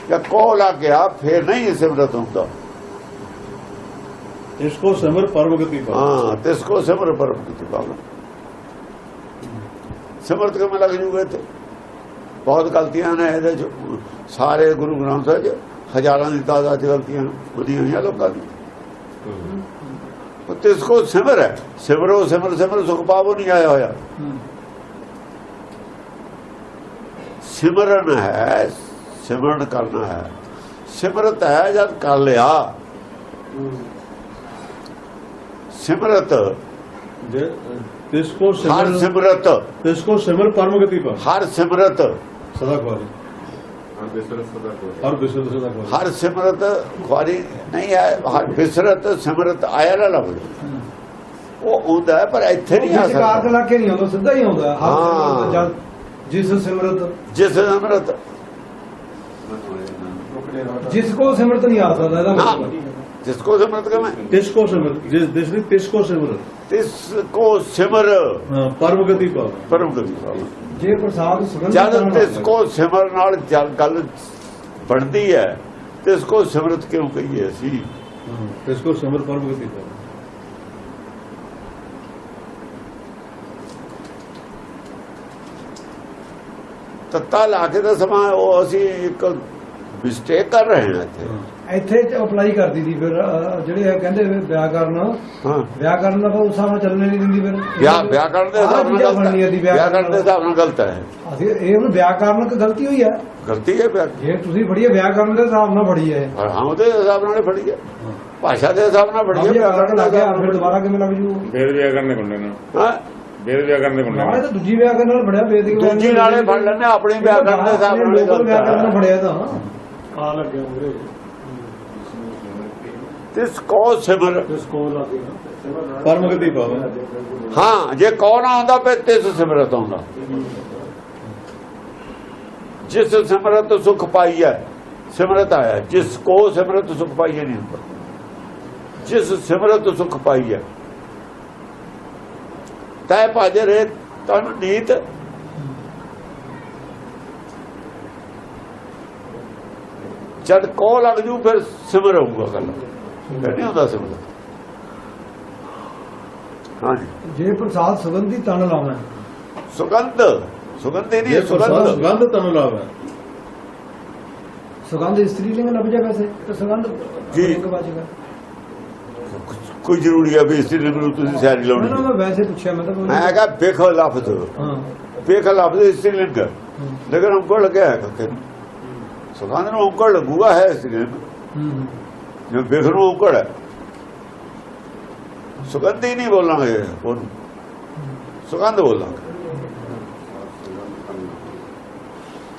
ਜਾਂ ਕੋ ਲੱਗ ਗਿਆ ਫੇਰ ਨਹੀਂ ਸਿਮਰਤ ਹੁੰਦਾ। ਤਿਸ ਕੋ ਸਿਮਰ ਪਰਮ ਗਤੀ ਪਾਵੇ ਹਾਂ ਤਿਸ ਕੋ ਸਿਮਰ ਪਰਮਗਤ ਪਾਵਾ ਸਿਮਰਤ ਕਿਵੇਂ ਲੱਗ ਜੂਗਾ ਇੱਥੇ? ਬਹੁਤ ਗਲਤੀਆਂ ਨੇ ਇਹਦੇ ਚ। ਸਾਰੇ ਗੁਰੂ ਗ੍ਰੰਥ ਸਾਹਿਬ ਹਜ਼ਾਰਾਂ ਦੀ ਤਾਦਾਦ 'ਚ ਗਲਤੀਆਂ ਹੁੰਦੀਆਂ ਹੋਈਆਂ ਲੋਕਾਂ ਦੀ। ਉਹ ਤਿਸ ਕੋ ਸਿਮਰ ਹੈ। ਸਿਮਰੋ ਸਿਮਰ ਸਿਮਰ ਸੁਖ ਪਾਵੋ ਨਹੀਂ ਆਇਆ ਹੋਇਆ। ਸਿਮਰਨ ਹੈ ਸਿਮਰਨ ਕਰਨਾ ਹੈ। ਸਿਮਰਤ ਹੈ ਜਦ ਕਰ ਲਿਆ। ਸਿਮਰਤ ਜੇ ਤਿਸ ਕੋ ਹਰ ਸਿਮਰ ਸਿਮਰਤ। ਤਿਸ ਕੋ ਸਿਮਰ ਪਰਮ ਗਤੀ ਪਾ ਹਰ ਸਿਮਰਤ। ਸਦਾ ਕੋ ਹਰ ਬਿਸਰ ਸਦਾ ਖਵਾਰੀ ਹਰ ਸਿਮਰਤ ਖੁਆਰੀ ਨਹੀਂ ਹੈ ਹਰ ਬਿਸਰਤ ਸਿਮਰਤ ਆਇਆ ਨਾ ਲਫ਼ਜ਼ ਉਹ ਹੁੰਦਾ ਹੈ ਪਰ ਇੱਥੇ ਨਹੀਂ ਆ ਵਿੱਚ ਕਾਰ ਸਕਦਾ। ਲਾ ਕੇ ਨਹੀਂ ਆਉਂਦਾ ਸਿੱਧਾ ਹੀ ਆਉਂਦਾ। ਹਾਂ। ਸਿਮਰਤ ਜਿਸ ਸਿਮਰਤ ਜਿਸ ਸਿਮਰਤ। ਜਿਸ ਕੋ ਸਿਮਰਤ ਨਹੀਂ ਆ ਸਕਦਾ ਇਹਦਾ ਮਤਲਬ ਜਿਸ ਕੋ ਸਿਮਰਤ ਕਮੇ ਤਿਸ ਕੋ ਸਿਮਰ ਜਿਸ ਦਿਸ ਨਹੀਂ ਤਿਸ ਕੋ ਸਿਮਰ ਤਿਸ ਕੋ ਸਿਮਰ। ਪਰਮ ਗਤੀ ਪਾ ਪਰਮ ਗਤੀ ਪਾਵੋ। ਜੇ ਪ੍ਰਸਾਦ ਸੁਗੰਧ ਜਦ ਤਿਸ ਕੋ ਸਿਮਰ ਨਾਲ ਗੱਲ ਬਣਦੀ ਹੈ ਤਿਸ ਕੋ ਸਿਮਰਤ ਕਿਉਂ ਕਹੀਏ ਅਸੀਂ? ਤਿਸ ਕੋ ਸਿਮਰ ਪਰਮ ਗਤੀ ਪਾ ਤੱਤਾ ਲਾ ਕੇ ਦਾ ਸਮਾਂ ਉਹ ਅਸੀਂ ਇੱਕ ਮਿਸਟੇਕ ਕਰ ਰਹੇ ਹਾਂ ਇੱਥੇ। ਇੱਥੇ ਅਪਲਾਈ ਕਰਦੀ ਸੀ ਫਿਰ ਅਹ, ਜਿਹੜੇ ਇਹ ਕਹਿੰਦੇ ਵੀ ਵਿਆਕਰਨ ਹਾਂ ਵਿਆਕਰਨ ਦਾ ਤਾਂ ਉਸ ਹਿਸਾਬ ਨਾਲ ਚੱਲਣੇ ਨਹੀਂ ਦਿੰਦੀ ਫਿਰ ਵਿਆਹ ਵਿਆਕਰਨ ਦੇ ਹਿਸਾਬ ਨਾਲ ਗਲਤ ਹੈ ਹੈ ਦੀ ਵਿਆਕਰਨ ਦੇ ਹਿਸਾਬ ਨਾਲ ਗਲਤ ਹੈ ਅਸੀਂ ਇਹ ਹੁਣ ਵਿਆਕਰਨ ਕਿ ਗਲਤੀ ਹੋਈ ਹੈ ਗਲਤੀ ਹੈ ਵਿਆਕਰਨ ਜੇ ਤੁਸੀਂ ਫੜੀਏ ਵਿਆਕਰਨ ਦੇ ਹਿਸਾਬ ਨਾਲ ਫੜੀ ਹੈ ਔਰ ਹਾਂ ਉਹਦੇ ਹਿਸਾਬ ਨਾਲ ਫੜੀ ਹੈ ਭਾਸ਼ਾ ਦੇ ਹਿਸਾਬ ਨਾਲ ਫੜੀ ਹੈ ਜੇ ਵਿਆਕਰਨ ਲੱਗ ਦੇ ਗਿਆ ਹਿਸਾਬ ਫਿਰ ਦੁਬਾਰਾ ਕਿਵੇਂ ਲੱਗ ਜੂ ਵੇਦ ਵਿਆਕਰਨ ਦੇ ਗੁੰਡੇ ਨੇ ਹਾਂ ਵੇਦ ਵਿਆਕਰਨ ਦੇ ਗੁੰਡੇ ਨਾਲੇ ਨੇ ਤਾਂ ਦੂਜੀ ਵਿਆਕਰਨ ਨਾਲ ਫੜਿਆ ਵਿਆਕਰਨ ਦੂਜੀ ਨਾਲੇ ਫੜ ਲੈਣੇ ਆਪਣੀ ਵਿਆਕਰਨ ਦੇ ਹਿਸਾਬ ਨਾਲ ਹੀ ਲੋਕਲ ਗਲਤ ਵਿਆਕਰਨ ਨਾਲ ਹੈ ਫੜਿਆ ਤਾਂ ਆ ਲੱਗਿਆ ਵੀਰੇ ਤਿਸ ਕੋ ਸਿਮਰ? ਤਿਸ ਕੋ ਲੱਗੇ ਪਰਮ ਗਤੀ ਪਾਵੇ ਹਾਂ ਜੇ ਕੌਣ ਆਉਂਦਾ ਪਏ ਤਿਸ ਸਿਮਰਤ ਆਉਂਦਾ। ਜਿਸ ਸਿਮਰਤ ਸੁਖ ਪਾਈ ਹੈ ਸਿਮਰਤ ਆਇਆ। ਜਿਸ ਕੋ ਸਿਮਰਤ ਸੁਖ ਪਾਈ ਹੈ ਨਹੀਂ ਹੁੰਦਾ। ਜਿਸ ਸਿਮਰਤ ਸੁਖ ਪਾਈ ਹੈ। ਤੈ ਭਾਜੇ ਰੇ ਤਨ ਨੀਤ। ਜਦ ਕੋ ਲੱਗ ਜੂ ਫਿਰ ਸਿਮਰ ਹੋਊਗਾ ਗੱਲ। ਨਹੀਂ ਹੁੰਦਾ ਸਿਮਰ ਹਾਂਜੀ ਜੇ। ਪ੍ਰਸਾਦ ਸੁਗੰਧੀ ਤਨ ਲਾਵਾਂ। ਸੁਗੰਧ? ਸੁਗੰਧ ਇਹ ਨਹੀਂ ਪ੍ਰਸਾਦ ਸੁਗੰਧ। ਸੁਗੰਧ ਤਨ ਲਾਵੇ। ਸੁਗੰਧ ਇਸਤਰੀ ਲਿੰਗ ਲੱਭ ਜਾ ਵੈਸੇ ਤੇ ਸੁਗੰਧ ਜੀ। ਲਿੰਗ ਕੋਈ ਜ਼ਰੂਰੀ ਹੈ ਵੀ ਇਸ ਲਈ ਨੂੰ ਤੁਸੀਂ ਸਿਆਰੀ ਨਾ ਲਾਉਣੀ। ਨਾ ਮੈਂ ਵੈਸੇ ਪੁੱਛਿਆ ਮੈਂ ਤਾਂ ਮੈਂ ਕਹਾ ਬੇਖ ਲਫ਼ਜ਼। ਹਾਂ। ਬੇਖ ਲਫ਼ਜ਼ ਇਸ ਲਈ ਲਿੰਗ ਲੇਕਿਨ ਉਂਗਲ ਲੱਗਿਆ ਹੈ ਕਿ ਸੁਗੰਧ ਨੂੰ ਉਂਗਲ ਲੱਗੂਗਾ ਹੈ ਇਸ ਲਈ ਹੂੰ। ਜੋ ਬੇਖ ਨੂੰ ਉਂਗਲ ਹੈ। ਸੁਗੰਧ ਹੀ ਨਹੀਂ ਬੋਲਾਂਗੇ ਉਹਨੂੰ। ਸੁਗੰਧ ਬੋਲਾਂਗੇ।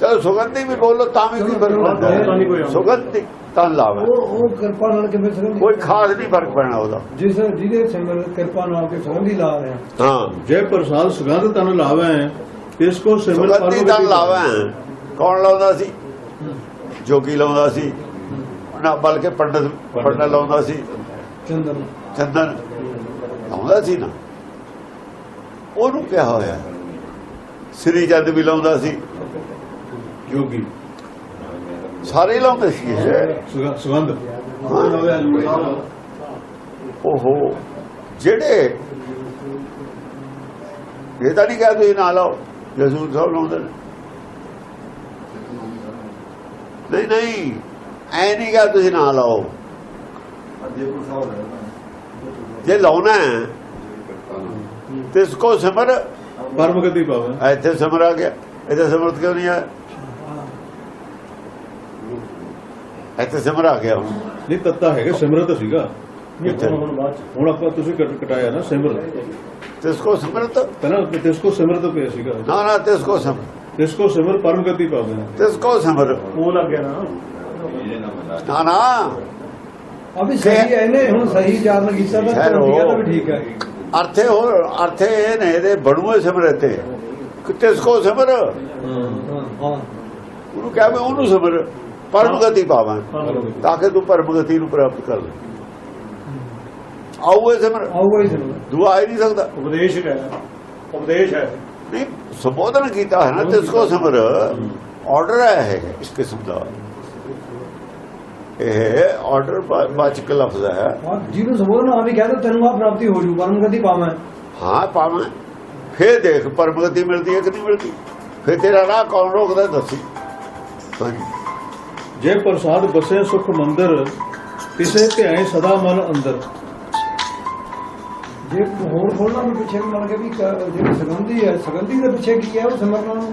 ਚਲੋ ਸੁਗੰਧੀ ਵੀ ਬੋਲੋ ਤਾਂ ਵੀ ਕੀ ਫ਼ਰਕ ਕੋਈ ਪੈਂਦਾ। ਸੁਗੰਧੀ ਤਾਂ ਲਾਵਾ। ਉਹ ਉਹ ਕਿਰਪਾ ਨਾਲ ਕਿਵੇਂ ਸੁਗੰਧੀ ਕੋਈ ਖਾਸ ਨਹੀਂ ਫ਼ਰਕ ਪੈਣਾ ਉਹਦਾ। ਜਿਸ ਜਿਹਦੇ ਸਿਮਰ ਕਿਰਪਾ ਨਾਲ ਕੇ ਸੁਗੰਧੀ ਲਾ ਰਹੇ ਹਾਂ। ਹਾਂ ਜੇ ਪ੍ਰਸਾਦ ਸੁਗੰਧ ਤਨ ਲਾਵੇ ਤਿਸ ਕੋ ਸਿਮਰ ਸੁਗੰਧੀ ਗਤੀ ਤਾਂ ਲਾਵਾ। ਕੌਣ ਲਾਉਂਦਾ ਸੀ? ਜੋਗੀ ਲਾਉਂਦਾ ਸੀ। ਨਾ ਬਲਕਿ ਪੰਡਤ ਪੰਡਤ ਲਾਉਂਦਾ ਸੀ। ਚੰਦਨ। ਚੰਦਨ ਲਾਉਂਦਾ ਸੀ ਨਾ। ਉਹਨੂੰ ਕਿਹਾ ਹੋਇਆ ਸ੍ਰੀ ਚੰਦ ਵੀ ਲਾਉਂਦਾ ਸੀ। ਯੋਗੀ ਸਾਰੇ ਲਾਉਂਦੇ ਸੀ ਸੁਗੰਧ। ਓਹੋ ਜਿਹੜੇ ਇਹ ਤਾਂ ਨਹੀਂ ਕਿਹਾ ਤੁਸੀਂ ਨਾ ਲਾਓ ਜਸੂਰ ਸਾਹਿਬ ਲਾਉਂਦੇ ਨੇ। ਨਹੀਂ ਨਹੀਂ। ਐ ਨਹੀਂ ਕਿਹਾ ਤੁਸੀਂ ਨਾ ਲਾਓ। ਜੇ ਲਾਉਣਾ ਹੈ ਤਿਸ ਕੋ ਸਿਮਰ ਪਰਮ ਗਤੀ ਪਾਵੇ ਇੱਥੇ ਸਿਮਰ ਆ ਗਿਆ। ਇੱਥੇ ਸਿਮਰਤ ਕਿਉਂ ਨਹੀਂ ਆਇਆ ਇੱਥੇ ਸਿਮਰ ਆ ਗਿਆ ਨਹੀਂ ਤੱਤਾ ਹੈਗਾ ਸਿਮਰਤ ਸੀਗਾ? ਹੁਣ ਆਪਾਂ ਤੁਸੀਂ ਕੱਟ ਕਟਾਇਆ ਨਾ ਸਿਮਰ। ਤਿਸ ਕੋ ਸਿਮਰਤ ਕਹਿੰਦਾ ਤਿਸ ਕੋ ਸਿਮਰਤ ਪਿਆ ਸੀਗਾ। ਨਾ ਨਾ ਤਿਸ ਕੋ ਸਿਮਰ। ਤਿਸ ਕੋ ਸਿਮਰ ਪਰਮ ਗਤੀ ਪਾਵੇ ਤਿਸ ਕੋ ਸਿਮਰ। ਉਹ ਲੱਗ ਗਿਆ ਨਾ। ਨਾ ਨਾ। ਵੀ ਸਹੀ ਹੈ ਇਹਨੇ ਹੁਣ ਸਹੀ ਚਾਰਨ ਕੀਤਾ ਤਾਂ ਠੀਕ ਹੈ ਤਾਂ ਵੀ ਠੀਕ ਹੈ। ਅਰਥੇ ਅਰਥੇ ਇਹ ਨੇ ਇਹਦੇ ਬਣੂਏ ਸਿਮਰਤੇ ਕਿ ਤਿਸ ਕੋ ਸਿਮਰ? ਹਾਂ ਹਾਂ। ਉਹਨੂੰ ਕਿਹਾ ਮੈਂ ਉਹਨੂੰ ਸਿਮਰ ਪਰਮ ਗਤੀ ਪਾਵਾਂ ਤਾਂ ਕਿ ਤੂੰ ਪਰਮ ਗਤੀ ਨੂੰ ਪ੍ਰਾਪਤ ਕਰ ਲੈ। ਆਉਏ ਸਿਮਰ? ਹੀ ਸਿਮਰ। ਦੁਆ ਹੀ ਨਹੀਂ ਸਕਦਾ। ਉਪਦੇਸ਼ ਹੈ ਉਪਦੇਸ਼ ਹੈ। ਨਹੀਂ ਸੰਬੋਧਨ ਕੀਤਾ ਹੈ ਨਾ ਤਿਸ ਕੋ ਸਿਮਰ। ਆਰਡਰ ਹੈ ਇਸ ਕਿਸਮ ਦਾ। ਇਹ ਆਰਡਰ ਬਾਚਕ ਲਫ਼ਜ਼ ਹੈ। ਜਿਹਨੂੰ ਸੰਬੋਧਨ ਆ ਵੀ ਕਹਿੰਦਾ ਤੈਨੂੰ ਆ ਪ੍ਰਾਪਤੀ ਹੋ ਜੂ ਪਰਮ ਗਤੀ ਪਾਵਾਂ। ਹਾਂ ਪਾਵਾਂ। ਫੇਰ ਦੇਖ ਪਰਮ ਗਤੀ ਮਿਲਦੀ ਹੈ ਕਿ ਨਹੀਂ ਮਿਲਦੀ? ਫੇਰ ਤੇਰਾ ਰਾਹ ਕੌਣ ਰੋਕਦਾ ਦੱਸੀ। ਜੇ ਪ੍ਰਸਾਦ ਬਸੇ ਸੁਖ ਮੰਦਰ ਕਿਸੇ ਧਿਆਏ ਸਦਾ ਮਨ ਅੰਦਰ। ਜੇ ਹੋਰ ਖੋਲਣਾ ਵੀ ਪਿੱਛੇ ਮੰਨ ਕੇ ਵੀ ਜਿਹੜੀ ਸੁਗੰਧੀ ਹੈ ਸੁਗੰਧੀ ਦੇ ਪਿੱਛੇ ਕੀ ਹੈ ਉਹ ਸਿਮਰਨ ਨੂੰ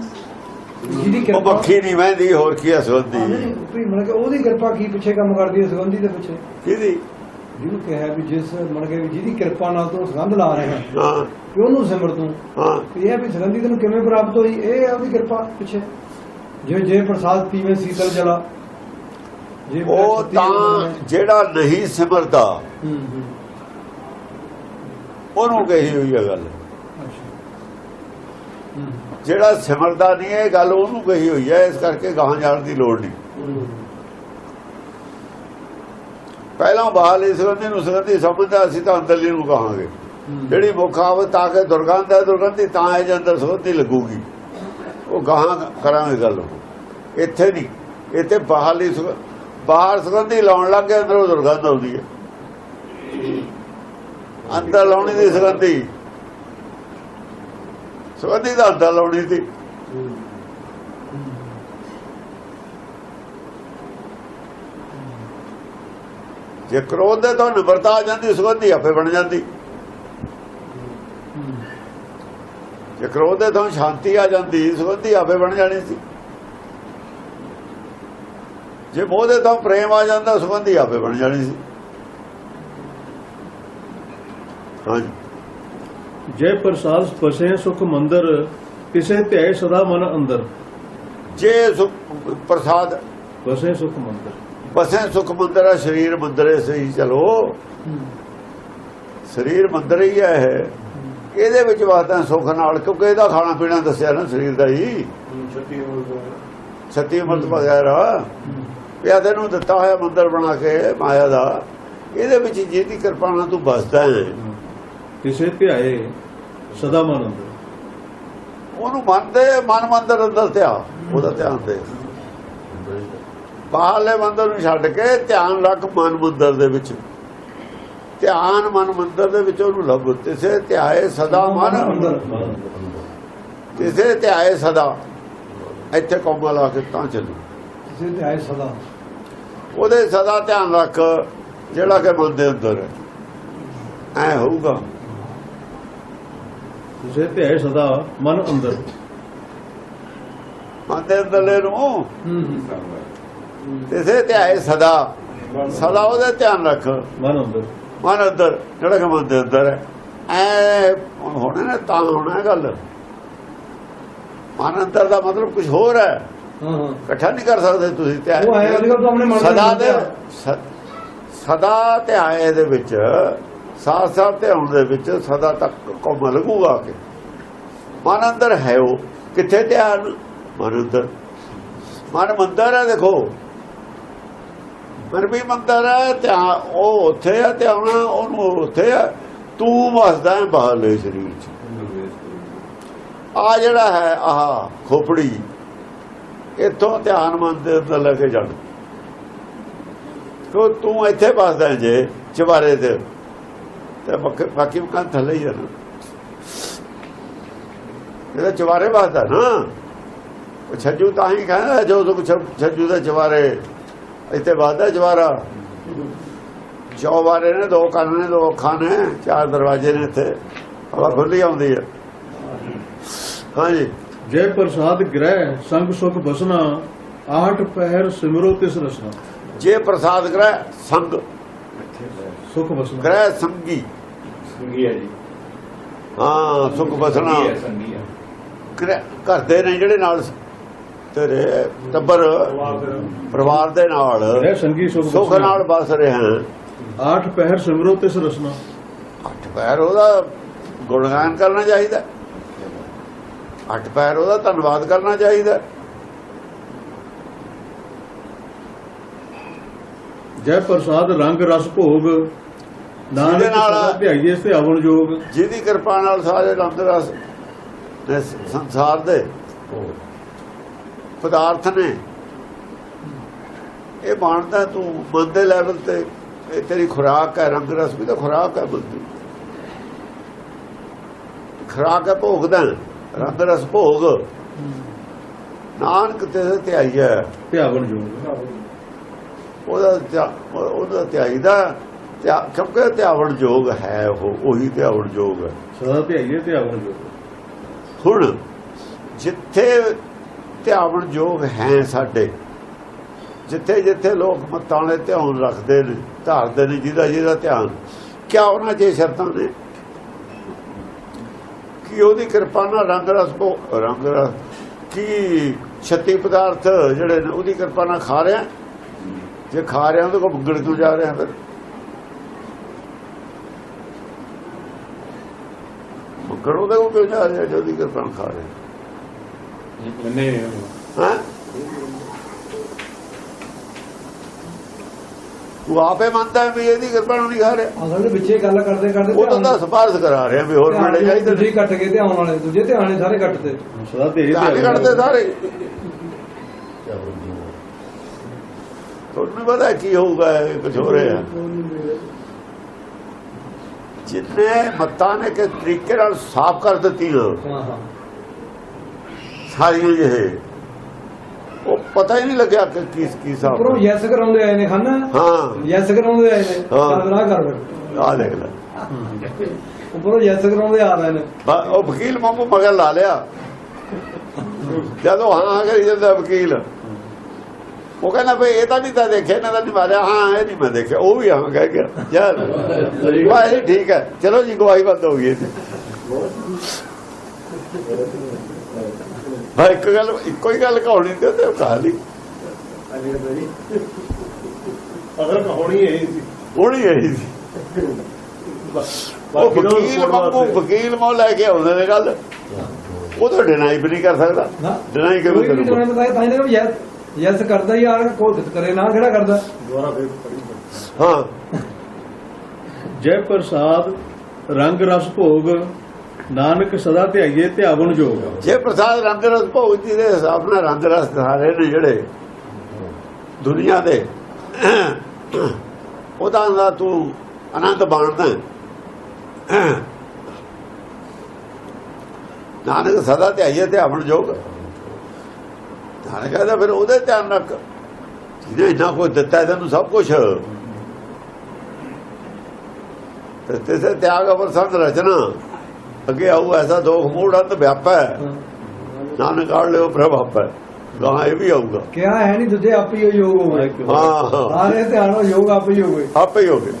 ਜਿਹਦੀ ਉਹ ਕਿਰਪਾ ਨਹੀਂ ਵਹਿੰਦੀ ਹੋਰ ਕੀ ਹਾਂ, ਸੁਣਦੀ ਵੀ ਮਤਲਬ ਕਿ ਉਹਦੀ ਕਿਰਪਾ ਕੀ ਪਿੱਛੇ ਕੰਮ ਕਰਦੀ ਹੈ ਸੁਗੰਧੀ ਦੇ ਪਿੱਛੇ। ਕਿਹਦੀ? ਜਿਹਨੂੰ ਕਿਹਾ ਵੀ ਜਿਸ ਮਨ ਕੇ ਵੀ ਜਿਹਦੀ ਕਿਰਪਾ ਨਾਲ ਤੂੰ ਸੁਗੰਧ ਲਾ ਰਿਹਾ ਹੈ ਹਾਂ। ਕਿ ਉਹਨੂੰ ਸਿਮਰ ਤੂੰ। ਹਾਂ। ਇਹ ਵੀ ਸੁਗੰਧੀ ਤੈਨੂੰ ਕਿਵੇਂ ਪ੍ਰਾਪਤ ਹੋਈ? ਇਹ ਹੈ ਉਹਦੀ ਕਿਰਪਾ ਪਿੱਛੇ। ਜੇ ਜੇ ਪ੍ਰਸਾਦ ਪੀਵੇਂ ਸੀਤਲ ਜਲਾ ਜੇ ਉਹ ਤਾਂ ਜਿਹੜਾ ਨਹੀਂ ਸਿਮਰਦਾ ਹੂੰ ਹੂੰ। ਉਹਨੂੰ ਕਹੀ ਹੋਈ ਹੈ ਗੱਲ। ਜਿਹੜਾ ਸਿਮਰਦਾ ਨਹੀਂ, ਇਹ ਗੱਲ ਉਹਨੂੰ ਕਹੀ ਹੋਈ ਹੈ, ਇਸ ਕਰਕੇ ਗਾਹਾਂ ਜਾਣ ਦੀ ਲੋੜ ਨਹੀਂ। ਹੂੰ ਪਹਿਲਾਂ ਬਾਹਰਲੀ ਸੁਗੰਧੀ ਨੂੰ ਸੁਗੰਧੀ ਸਮਝਦਾ ਅਸੀਂ ਤਾਂ ਅੰਦਰਲੀ ਨੂੰ ਕਹਾਂਗੇ। ਹੂੰ। ਜਿਹੜੀ ਮੁਖਾਵਤ ਆ ਕੇ ਦੁਰਗੰਧ ਹੈ, ਦੁਰਗੰਧੀ ਤਾਂ ਹੈ ਜੇ ਅੰਦਰ ਸੁਗੰਧੀ ਲੱਗੂਗੀ। ਉਹ ਗਾਹਾਂ ਕਰਾਂਗੇ ਗੱਲ ਇੱਥੇ ਨਹੀਂ। ਇੱਥੇ ਬਾਹਰਲੀ ਬਾਹਰ ਸੁਗੰਧੀ ਲਾਉਣ ਲੱਗ ਗਏ, ਅੰਦਰੋਂ ਦੁਰਗੰਧ ਆਉਂਦੀ ਹੈ। ਅੰਦਰ ਲਾਉਣੀ ਦੀ ਸੁਗੰਧੀ ਸੁਗੰਧੀ ਦਾ ਅੰਦਰ ਲਾਉਣੀ ਸੀ। ਜੇ ਕ੍ਰੋਧ ਦੇ ਤੋਂ ਨਿਵਰਤਾ ਆ ਜਾਂਦੀ, ਸੁਗੰਧੀ ਆਪੇ ਬਣ ਜਾਂਦੀ। ਜੇ ਕ੍ਰੋਧ ਦੇ ਤੋਂ ਸ਼ਾਂਤੀ ਆ ਜਾਂਦੀ, ਸੁਗੰਧੀ ਆਪੇ ਬਣ ਜਾਣੀ ਸੀ। ਜੇ ਮੋਹ ਦੇ ਤੋਂ ਪ੍ਰੇਮ ਆ ਜਾਂਦਾ, ਸੁਗੰਧੀ ਆਪੇ ਬਣ ਜਾਣੀ ਸੀ। ਹਾਂਜੀ। ਜੈ ਪ੍ਰਸਾਦ ਫਸੇ ਸੁਖ ਮੰਦਰ ਕਿਸੇ ਧਿਆਏ ਸਦਾ ਮਨ ਅੰਦਰ। ਜੇ ਸੁਖ ਪ੍ਰਸਾਦ ਫਸੇ ਸੁਖ ਮੰਦਰ। ਬਸੇ ਸੁਖ ਮੰਦਰ ਹੈ ਸਰੀਰ ਮੰਦਰੇ ਸਹੀ ਚਲੋ। ਸਰੀਰ ਮੰਦਰ ਹੀ ਹੈ ਇਹ। ਇਹਦੇ ਵਿੱਚ ਵਾਸਤਾ ਸੁਖ ਨਾਲ ਕਿਉਂਕਿ ਇਹਦਾ ਖਾਣਾ ਪੀਣਾ ਦੱਸਿਆ ਨਾ ਸਰੀਰ ਦਾ ਹੀ। ਛੱਤੀ ਮਤ ਵਗੈਰਾ ਪਿਆ ਤੈਨੂੰ ਦਿੱਤਾ ਹੋਇਆ ਮੰਦਰ ਬਣਾ ਕੇ ਮਾਇਆ ਦਾ। ਇਹਦੇ ਵਿੱਚ ਜਿਹਦੀ ਕਿਰਪਾ ਨਾਲ ਤੂੰ ਬਸਦਾ ਹੈ। ਕਿਸੇ ਧਿਆਏ ਸਦਾ ਮਨ ਅੰਦਰ ਉਹਨੂੰ ਮੰਨਦੇ ਮਨ ਮੰਦਰ ਅੰਦਰ ਧਿਆ ਉਹਦਾ ਧਿਆਨ ਦੇ। ਬਾਹਰਲੇ ਮੰਦਰ ਨੂੰ ਛੱਡ ਕੇ ਧਿਆਨ ਰੱਖ ਮਨ ਮੰਦਰ ਦੇ ਵਿੱਚ। ਧਿਆਨ ਮਨ ਮੰਦਰ ਦੇ ਵਿੱਚ ਉਹਨੂੰ ਲੱਭ। ਤਿਸੇ ਧਿਆਏ ਸਦਾ ਮਨ ਅੰਦਰ। ਤਿਸੇ ਧਿਆਏ ਸਦਾ। ਇੱਥੇ ਕੌਮਾ ਲਾ ਕੇ ਤਾਂ ਚੱਲੂ। ਕਿਸੇ ਤੇ ਆਏ ਸਦਾ। ਉਹਦੇ ਸਦਾ ਧਿਆਨ ਰੱਖ ਜਿਹੜਾ ਕਿ ਮਨ ਦੇ ਅੰਦਰ ਹੈ। ਐ ਹੋਊਗਾ। ਕਿਸੇ ਧਿਆਏ ਸਦਾ ਮਨ ਅੰਦਰ। ਮਨ ਦੇ ਅੰਦਰਲੇ ਨੂੰ ਤਿਸੇ ਧਿਆਏ ਸਦਾ। ਸਦਾ ਉਹਦੇ ਧਿਆਨ ਰੱਖ। ਮਨ ਅੰਦਰ। ਮਨ ਅੰਦਰ। ਜਿਹੜਾ ਕਿ ਮਨ ਦੇ ਅੰਦਰ ਹੈ। ਐ ਹੋਣਾ ਨਾ ਤਾਂ ਹੋਣਾ ਗੱਲ। ਮਨ ਅੰਦਰ ਦਾ ਮਤਲਬ ਕੁਝ ਹੋਰ ਹੈ। ਹਾਂ ਹਾਂ। ਇਕੱਠਾ ਨਹੀਂ ਕਰ ਸਕਦੇ ਤੁਸੀਂ ਧਿਆਨ ਤੋਂ ਸਦਾ ਦੇ ਸ- ਸਦਾ ਧਿਆਏ ਦੇ ਵਿੱਚ ਸਾਥ ਸਾਥ ਧਿਆਨ ਦੇ ਵਿੱਚ ਸਦਾ ਤੱਕ ਕੋਮ ਲੱਗੂਗਾ ਕਿ। ਮਨ ਅੰਦਰ ਹੈ ਉਹ। ਕਿੱਥੇ ਧਿਆਨ? ਮਨ ਅੰਦਰ। ਮਨ ਮੰਦਰ ਹੈ, ਦੇਖੋ। ਮਨ ਵੀ ਮੰਦਰ ਹੈ ਧਿਆਨ ਉਹ ਉੱਥੇ ਹੈ ਧਿਆਨ ਉਹਨੂੰ ਉੱਥੇ ਹੈ ਤੂੰ ਵਸਦਾ ਹੈ ਬਾਹਰਲੇ ਸਰੀਰ 'ਚ। ਆ ਜਿਹੜਾ ਹੈ, ਆਹ ਖੋਪੜੀ, ਇੱਥੋਂ ਧਿਆਨ ਮਨ ਦੇ ਲੈ ਕੇ ਜਾਣ ਕੋ ਤੂੰ ਇੱਥੇ ਵਸਦਾ ਹੈ ਜੇ ਚਵਾਰੇ ਤੇ? ਤੇ ਬਾਕੀ- ਮਕਾਨ ਥੱਲੇ ਹੀ ਆ ਨਾ। ਇਹਦਾ ਚਵਾਰੇ ਬਸਦਾ ਨਾ। ਉਹ ਛੱਜੂ ਤਾਂ ਹੀ ਕਹਿੰਦਾ ਜੋ ਛ- ਛੱਜੂ ਦੇ ਚਵਾਰੇ ਇੱਥੇ ਬਸਦਾ ਚਵਾਰਾ ਚੌਬਾਰੇ ਨੇ ਦੋ ਕੰਨ ਨੇ ਦੋ ਅੱਖਾਂ ਨੇ ਚਾਰ ਦਰਵਾਜ਼ੇ ਨੇ ਇੱਥੇ। ਹਵਾ ਖੁੱਲੀ ਆਉਂਦੀ ਹੈ ਹਾਂਜੀ। ਜੈ ਪ੍ਰਸਾਦ ਗ੍ਰਹਿ ਸੰਗ ਸੁਖ ਬਸਨਾ ਆਠ ਪਹਿਰ ਸਿਮਰੋ ਤਿਸ ਰਸਨਾ। ਜੇ ਪ੍ਰਸਾਦ ਗ੍ਰਹਿ ਸੰਗ। ਸੁਖ ਬਸਨਾ। ਗ੍ਰਹਿ ਸੰਗੀ। ਸੰਗੀ ਹੈ ਜੀ। ਹਾਂ ਸੁਖ ਬਸਣਾ। ਸੰਗੀ ਹੈ, ਘਰ ਦੇ ਨੇ ਜਿਹੜੇ ਨਾਲ ਤੇਰੇ ਟੱਬਰ ਪਰਿਵਾਰ ਦੇ ਨਾਲ ਸੁਖ ਨਾਲ ਬਸ ਰਹੇ ਹਨ। ਆਠ ਪਹਿਰ ਸਿਮਰੋ ਤਿਸ ਰਸਨਾ। ਅੱਠ ਪੈਰ ਉਹਦਾ ਗੁਣਗਾਨ ਕਰਨਾ ਚਾਹੀਦਾ। ਅੱਠ ਪੈਰ ਉਹਦਾ ਧੰਨਵਾਦ ਕਰਨਾ ਚਾਹੀਦਾ। ਜੈ ਪ੍ਰਸਾਦ ਰੰਗ ਰਸ ਭੋਗ। ਜਿਹਦੇ ਨਾਲ- ਧਿਆਈਏ ਤੇ ਆਵਣ ਜੋਗ। ਜਿਹਦੀ ਕਿਰਪਾ ਨਾਲ ਸਾਰੇ ਰੰਗ ਰਸ ਨੇ ਸੰਸਾਰ ਦੇ ਪਦਾਰਥ ਨੇ। ਇਹ ਬਾਣਦਾ ਤੂੰ ਮਨ ਦੇ ਲੈਵਲ ਤੇ ਇਹ ਤੇਰੀ ਖੁਰਾਕ ਹੈ ਰੰਗ ਰਸ ਵੀ ਤਾਂ ਖੁਰਾਕ ਹੈ ਮਨ ਦੀ। ਖੁਰਾਕ ਹੈ ਭੋਗਦਾ ਰੰਗ ਰਸ ਭੋਗ। ਨਾਨਕ ਤੇ ਧਿਆਈਆ ਤੇ ਆਵਣ ਜੋਗ। ਉਹਦਾ ਉਹਦਾ ਧਿਆਈ ਦਾ ਧਿਆ- ਕਿਉਂਕਿ ਧਿਆਵਣ ਯੋਗ ਹੈ ਉਹ ਉਹੀ ਧਿਆਵਣ ਯੋਗ ਹੈ। ਸਦਾ ਧਿਆਈਏ ਤੇ ਆਵਣ ਜੋਗ। ਹੁਣ ਜਿੱਥੇ ਧਿਆਵਣ ਯੋਗ ਹੈ ਸਾਡੇ ਜਿੱਥੇ ਜਿੱਥੇ ਲੋਕ ਮਤਾਂ ਵਾਲੇ ਧਿਆਨ ਰੱਖਦੇ ਨੇ ਧਾਰਦੇ ਨੇ ਜਿਹਦਾ ਜਿਹਦਾ ਧਿਆਨ ਕਿਆ ਉਹਨਾਂ ਇਹ ਸ਼ਰਤਾਂ ਨੇ? ਕਿ ਉਹਦੀ ਕਿਰਪਾ ਨਾਲ ਰੰਗ ਰਸ ਕੋ ਰੰਗ ਰਸ ਕੀ ਛੱਤੀ ਪਦਾਰਥ ਜਿਹੜੇ ਨੇ ਉਹਦੀ ਕਿਰਪਾ ਨਾਲ ਖਾ ਰਿਹਾ? ਜੇ ਖਾ ਰਿਹਾ ਉਹਦੇ ਕੋ ਬੁੱਗੜ ਕਿਉਂ ਜਾ ਰਿਹਾ ਫਿਰ? ਬੁੱਗੜ ਉਹਦੇ ਕੋ ਕਿਉਂ ਜਾ ਰਿਹਾ ਜੋ ਉਹਦੀ ਕਿਰਪਾ ਨਾਲ ਖਾ ਰਿਹਾ। ਨਹੀਂ ਹਾਂ? ਤੂੰ ਆਪੇ ਮੰਨਦਾ ਵੀ ਇਹਦੀ ਕਿਰਪਾ ਨਾਲ ਨਹੀਂ ਖਾ ਰਿਹਾ। ਅਸਲ ਦੇ ਵਿੱਚੇ ਗੱਲ ਕਰਦੇ ਕਰਦੇ ਉਹ ਤਾਂ ਸਪਾਰਸ਼ ਕਰਾ ਰਿਹਾ ਵੀ ਹੋਰ ਮਿਲੇ ਚਾਹੀਦੇ ਨੇ ਕੱਟ ਕੇ ਤੇ ਆਉਣ ਵਾਲੇ ਦੂਜੇ ਤੇ ਆਣੇ ਸਾਰੇ ਕੱਟਦੇ ਸਦਾ ਤੇ ਇਹ ਧਿਆਨ ਕੱਢਦੇ ਸਾਰੇ। ਤੁਹਾਨੂੰ ਨੀ ਪਤਾ ਕੀ ਹੋਊਗਾ ਇਹ ਕੁਝ ਹੋ ਰਿਹਾ ਜਿੰਨੇ ਮਤਾਂ ਨੇ ਕਿ ਤਰੀਕੇ ਨਾਲ ਸਾਫ਼ ਕਰ ਦਿੱਤੀ ਹਾਂ ਹਾਂ ਸਾਰੀਆਂ ਇਹ ਉਹ ਪਤਾ ਹੀ ਨਹੀਂ ਲੱਗਿਆ ਕਿ ਕੀ ਕੀ ਸਾਫ਼ ਉੱਪਰੋਂ ਯੈਸ ਕਰਾਉਂਦੇ ਆਏ ਨੇ ਖਾਨਾ। ਹਾਂ। ਯੈਸ ਕਰਾਉਂਦੇ ਆਏ ਨੇ। ਨਾ ਕਰ ਬੈਠ। ਆ ਦੇਖ ਲੈ। ਉੱਪਰੋਂ ਯੈਸ ਕਰਾਉਂਦੇ ਆ ਰਹੇ ਨੇ। ਉਹ ਵਕੀਲ ਵਾਂਗੂ ਮਗਰ ਲਾ ਲਿਆ। ਜਦੋਂ ਹਾਂ ਹਾਂ ਕਰੀ ਜਾਂਦਾ ਵਕੀਲ। ਉਹ ਕਹਿੰਦਾ ਭਈ ਇਹ ਤਾਂ ਨਹੀਂ ਤਾਂ ਦੇਖਿਆ ਇਹਨਾਂ ਦਾ ਨਹੀਂ ਮਾਰਿਆ ਹਾਂ ਇਹ ਨਹੀਂ ਮੈਂ ਦੇਖਿਆ ਉਹ ਵੀ ਹਾਂ ਕਹਿ ਗਿਆ ਯਾਰ ਵਾਹ ਇਹ ਠੀਕ ਹੈ ਚਲੋ ਜੀ ਗਵਾਹੀ ਬੰਦ ਹੋ ਗਈ। ਭਾਈ ਇੱਕ ਗੱਲ ਇੱਕੋ ਹੀ ਗੱਲ ਕਹਾਉਣੀ ਤੇ ਤੇ ਕਹਾਣੀ ਅਗਰ ਕਹਾਣੀ ਇਹ ਸੀ। ਹੋਣੀ ਹੈ ਸੀ। ਉਹ ਵਕੀਲ ਵਾਂਗੂ ਵਕੀਲ ਮੋ ਲੈ ਕੇ ਆਉਂਦੇ ਨੇ ਗੱਲ। ਉਹ ਤਾਂ ਡਿਨਾਈ ਵੀ ਨਹੀਂ ਕਰ ਸਕਦਾ। ਡਿਨਾਈ ਕਿਵੇਂ ਕੋਈ ਯੈਸ ਕਰਦਾ ਹੀ ਯਾਰ ਕੋਈ ਕਰੇ ਨਾ ਕਿਹੜਾ ਕਰਦਾ। ਦੁਆਰਾ ਫਿਰ ਹਾਂ। ਜੈ ਪ੍ਰਸਾਦ ਰੰਗ ਰਸ ਭੋਗ ਨਾਨਕ ਸਦਾ ਧਿਆਈਏ ਧਿਆਵਨ ਜੋਗ। ਜੇ ਪ੍ਰਸਾਦ ਰੰਗ ਰਸ ਭੋਗ ਜੀ ਦੇ ਹਿਸਾਬ ਨਾਲ ਰੰਗ ਰਸ ਧਾਰੇ ਨੇ ਜਿਹੜੇ ਦੁਨੀਆ ਦੇ ਉਹਦਾ ਦਾ ਤੂੰ ਆਨੰਦ ਬਾਣਦਾ। ਨਾਨਕ ਸਦਾ ਧਿਆਈਏ ਧਿਆਵਨ ਜੋਗ। ਨਾਨਕ ਕਹਿੰਦਾ ਫਿਰ ਉਹਦੇ ਧਿਆਨ ਰੱਖ। ਜਿਹਨੇ ਇੰਨਾ ਕੁਝ ਦਿੱਤਾ ਹੈ ਤੈਨੂੰ ਸਭ ਕੁਝ ਤੇ ਤੇਸੇ ਤਿਆਗ ਅਵਰ ਸੰਤ ਰਚਨਾ। ਅੱਗੇ ਆਊ ਐਸਾ ਦੋਖ ਮੂੜ ਅੰਤ ਵਿਆਪਾ। ਹੈ ਨਾਨਕ ਆੜ ਲਿਓ ਪ੍ਰਭ ਆਪੈ। ਗਾਂ ਇਹ ਵੀ ਆਊਗਾ। ਕਿਹਾ ਹੈ ਨਹੀਂ ਦੂਜੇ ਆਪੇ ਹੀ ਯੋਗ ਹੋ ਗਏ ਹਾਂ ਹਾਂ। ਸਾਰੇ ਧਿਆਨ ਯੋਗ ਆਪੇ ਹੀ ਹੋ ਗਏ ਆਪੇ ਹੀ ਹੋ ਗਏ